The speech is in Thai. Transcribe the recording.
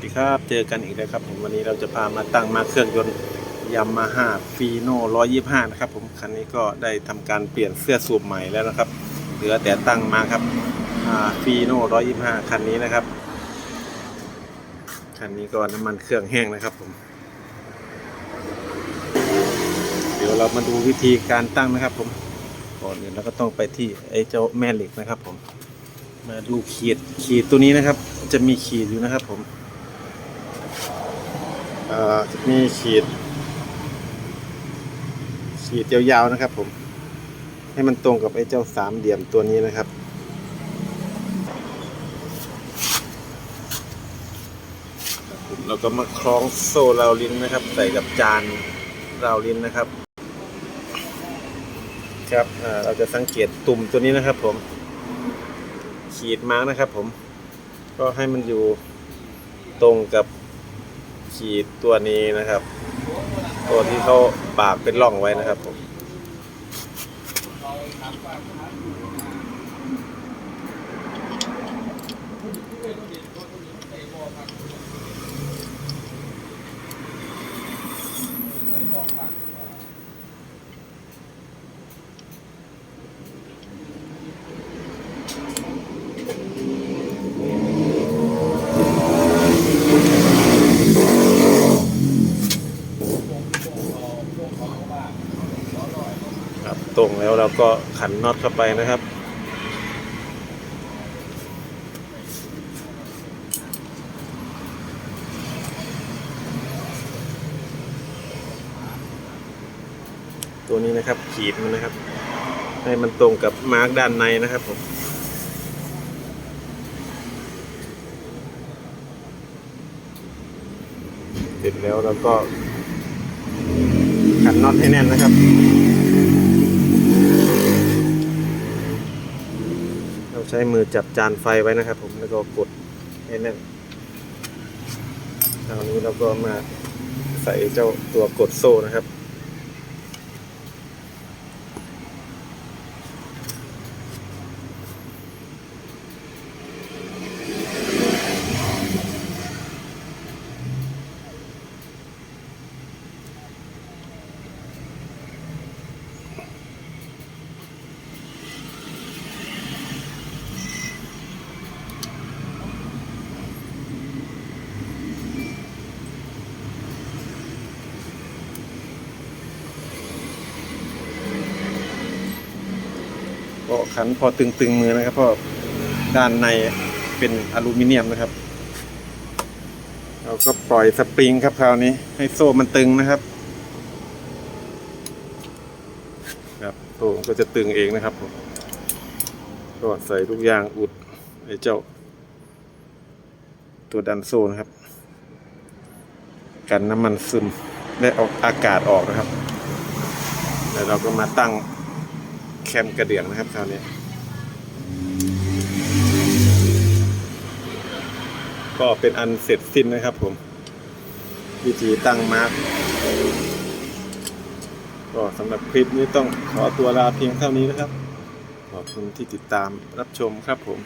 วัสดีครับ เจอกันอีกแล้วครับผมวันนี้เราจะพามาตั้งมาเครื่องยนต์ยามาฮ่าฟีโน่125นะครับผมคันนี้ก็ได้ทำการเปลี่ยนเสื้อสูบใหม่แล้วนะครับ เหลือแต่ตั้งมาครับฟีโน่125คันนี้นะครับ คันนี้ก็น้ำมันเครื่องแห้งนะครับผม เดี๋ยวเรามาดูวิธีการตั้งนะครับผมก่อนอื่นเราก็ต้องไปที่ไอ้เจ้าแม่เหล็กนะครับผม มาดูขีดขีดตัวนี้นะครับ จะมีขีดอยู่นะครับผม มีขีด ขีดยาวๆนะครับผม ให้มันตรงกับไอ้เจ้าสามเหลี่ยมตัวนี้นะครับเราก็มาคล้องโซ่ราวลิ้นนะครับ ใส่กับจานราวลิ้นนะครับ ครับเราจะสังเกตตุ่มตัวนี้นะครับ ผม ขีดมาร์กนะครับ ผม ก็ให้มันอยู่ตรงกับ ขีดตัวนี้นะครับ ตัวที่เขาปากเป็นร่องไว้นะครับผม ตรงแล้วเราก็ขันน็อตเข้าไปนะครับ ตัวนี้นะครับขีดมันนะครับ ให้มันตรงกับมาร์กด้านในนะครับผมเสร็จแล้วเราก็ขันน็อตให้แน่นนะครับ เราใช้มือจับจานไฟไว้นะครับ ผมแล้วก็กดให้แน่นคราวนี้เราก็มาใส่เจ้าตัวกดโซ่นะครับ ก็ขันพอตึงๆมือนะครับเพราะด้านในเป็นอลูมิเนียมนะครับ เราก็ปล่อยสปริงครับคราวนี้ ให้โซ่มันตึงนะครับครับโซ่ก็จะตึงเองนะครับผมก็ใส่ทุกอย่างอุดไอ้เจ้า ตัวดันโซ่นะครับ กันน้ำมันซึมได้ออกอากาศออกนะครับ แล้วเราก็มาตั้ง แคมกระเดื่องนะครับคราวนี้ ก็เป็นอันเสร็จสิ้นนะครับผม วิธีตั้งมาร์กก็สำหรับคลิปนี้ต้องขอตัวลาเพียงเท่านี้นะครับ ขอบคุณที่ติดตามรับชมครับผม